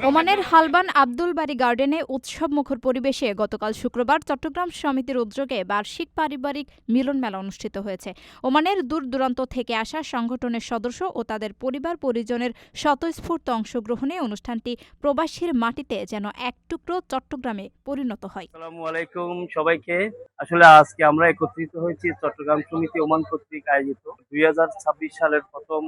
ওমানের হালবান আব্দুল বাড়ি গার্ডেনে উৎসব মুখর পরিবেশে গতকাল শুক্রবার চট্টগ্রাম সমিতির উদ্যোগে বার্ষিক পারিবারিক মিলন মেলা অনুষ্ঠিত হয়েছে। ওমানের দূর দূরান্ত থেকে আসা সংগঠনের সদস্য ও তাদের পরিবার পরিজনের স্বতঃস্ফূর্ত অংশগ্রহণে অনুষ্ঠানটি প্রবাসীর মাটিতে যেন এক টুকরো চট্টগ্রামে পরিণত হয়। আসসালামু আলাইকুম সবাইকে। আসলে আজকে আমরা একত্রিত হয়েছি চট্টগ্রাম সমিতি ওমান কর্তৃক আয়োজিত দুই সালের প্রথম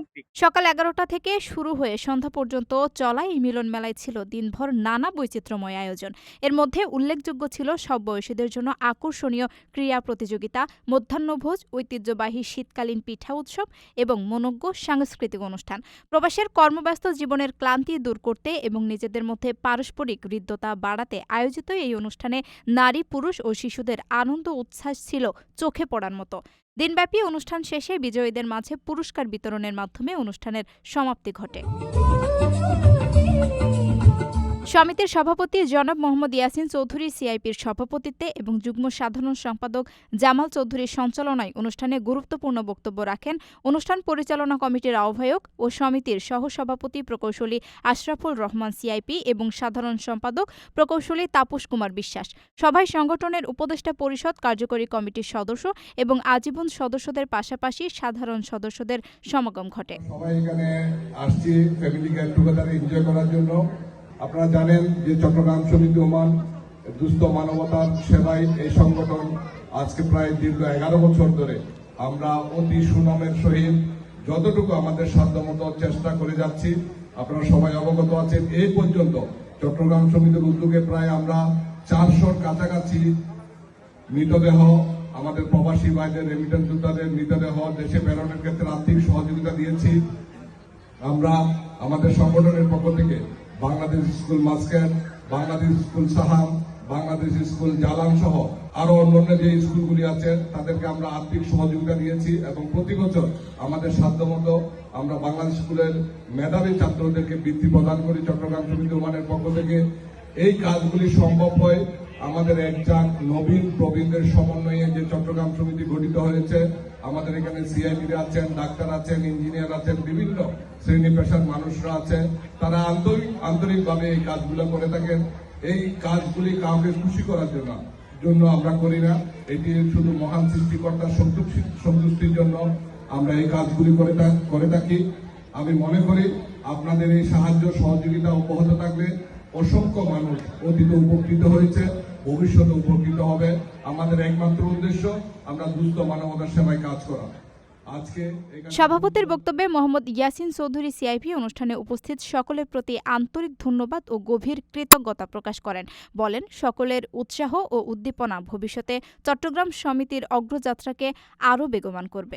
সকাল এগারোটা থেকে শুরু হয়ে সন্ধ্যা পর্যন্ত চলা এই মিলন মেলায় ছিল দিনভর নানা বৈচিত্র্যময় আয়োজন। এর মধ্যে উল্লেখযোগ্য ছিল সব বয়সীদের জন্য আকর্ষণীয় ক্রীড়া প্রতিযোগিতা, মধ্যাহ্নভোজ, ঐতিহ্যবাহী শীতকালীন পিঠা উৎসব এবং মনোজ্ঞ সাংস্কৃতিক অনুষ্ঠান। প্রবাসের কর্মব্যস্ত জীবনের ক্লান্তি দূর করতে এবং নিজেদের মধ্যে পারস্পরিক হৃদ্যতা বাড়াতে আয়োজিত এই অনুষ্ঠানে নারী, পুরুষ ও শিশুদের আনন্দ উচ্ছ্বাস ছিল চোখে পড়ার মতো। দিনব্যাপী অনুষ্ঠান শেষে বিজয়ীদের মাঝে পুরস্কার বিতরণের মাধ্যমে অনুষ্ঠানের সমাপ্তি ঘটে। সমিতির সভাপতি জনাব মোহাম্মদ ইয়াসিন চৌধুরী সিআইপির সভাপতিত্বে এবং যুগ্ম সাধারণ সম্পাদক জামাল চৌধুরীর সঞ্চালনায় অনুষ্ঠানে গুরুত্বপূর্ণ বক্তব্য রাখেন অনুষ্ঠান পরিচালনা কমিটির আহ্বায়ক ও সমিতির সহসভাপতি প্রকৌশলী আশরাফুল রহমান সিআইপি এবং সাধারণ সম্পাদক প্রকৌশলী তাপস কুমার বিশ্বাস। সভায় সংগঠনের উপদেষ্টা পরিষদ কার্যকরী কমিটির সদস্য এবং আজীবন সদস্যদের পাশাপাশি সাধারণ সদস্যদের সমাগম ঘটে। সবাই এখানে আসছি এনজয় করার জন্য। আপনারা জানেন যে চট্টগ্রাম সমিতি ওমান দুস্থ মানবতার সেবায় এই সংগঠন আজকে প্রায় দীর্ঘ এগারো বছর ধরে আমরা অতি সুনামের সহিত যতটুকু আমাদের সাধ্যমতো চেষ্টা করে যাচ্ছি, আপনারা সবাই অবগত আছেন, এই পর্যন্ত চট্টগ্রাম সমিতির উদ্যোগে প্রায় আমরা চারশোর কাছাকাছি মৃতদেহ, আমাদের প্রবাসী ভাইদের রেমিটেন্স যোদ্ধাদের মৃতদেহ দেশে প্রেরণের ক্ষেত্রে আর্থিক সহযোগিতা দিয়েছি। আমরা আমাদের সংগঠনের পক্ষ থেকে Bangladesh school Muscat, Bangladesh school Saham Bangladesh school Jalan সহ আরও অন্যান্য যে স্কুলগুলি আছে, তাদেরকে আমরা আর্থিক সহযোগিতা দিয়েছি এবং প্রতি বছর আমাদের সাধ্যমতো আমরা বাংলাদেশ স্কুলের মেধাবী ছাত্রদেরকে বৃত্তি প্রদান করি চট্টগ্রাম সমিতি পক্ষ থেকে। এই কাজগুলি সম্ভব হয় আমাদের একজন নবীন প্রবীণদের সমন্বয়ে যে চট্টগ্রাম সমিতি গঠিত হয়েছে আমাদের এখানে সিআইডি আছেন, ডাক্তার আছেন ইঞ্জিনিয়ার আছেন, বিভিন্ন শ্রেণি পেশার মানুষরা আছেন। তারা আন্তরিক, আন্তরিকভাবে এই কাজগুলো করে থাকেন। এই কাজগুলি কাউকে খুশি করার জন্য জন্য আমরা করি না। এটি শুধু মহান সৃষ্টিকর্তার সন্তুষ্টি- সন্তুষ্টির জন্য আমরা এই কাজগুলি করে করে থাকি। আমি মনে করি আপনাদের এই সাহায্য, সহযোগিতা অব্যাহত থাকবে। অসংখ্য মানুষ অতীত উপকৃত হয়েছে। ভবিষ্যতে উপকৃত হবে। আমাদের একমাত্র উদ্দেশ্য, আমরা দুস্থ মানবতার সেবায় কাজ করা। সভাপতির বক্তব্যে মোহাম্মদ ইয়াসিন চৌধুরী সিআইপি অনুষ্ঠানে উপস্থিত সকলের প্রতি আন্তরিক ধন্যবাদ ও গভীর কৃতজ্ঞতা প্রকাশ করেন। বলেন, সকলের উৎসাহ ও উদ্দীপনা ভবিষ্যতে চট্টগ্রাম সমিতির অগ্রযাত্রাকে আরও বেগবান করবে।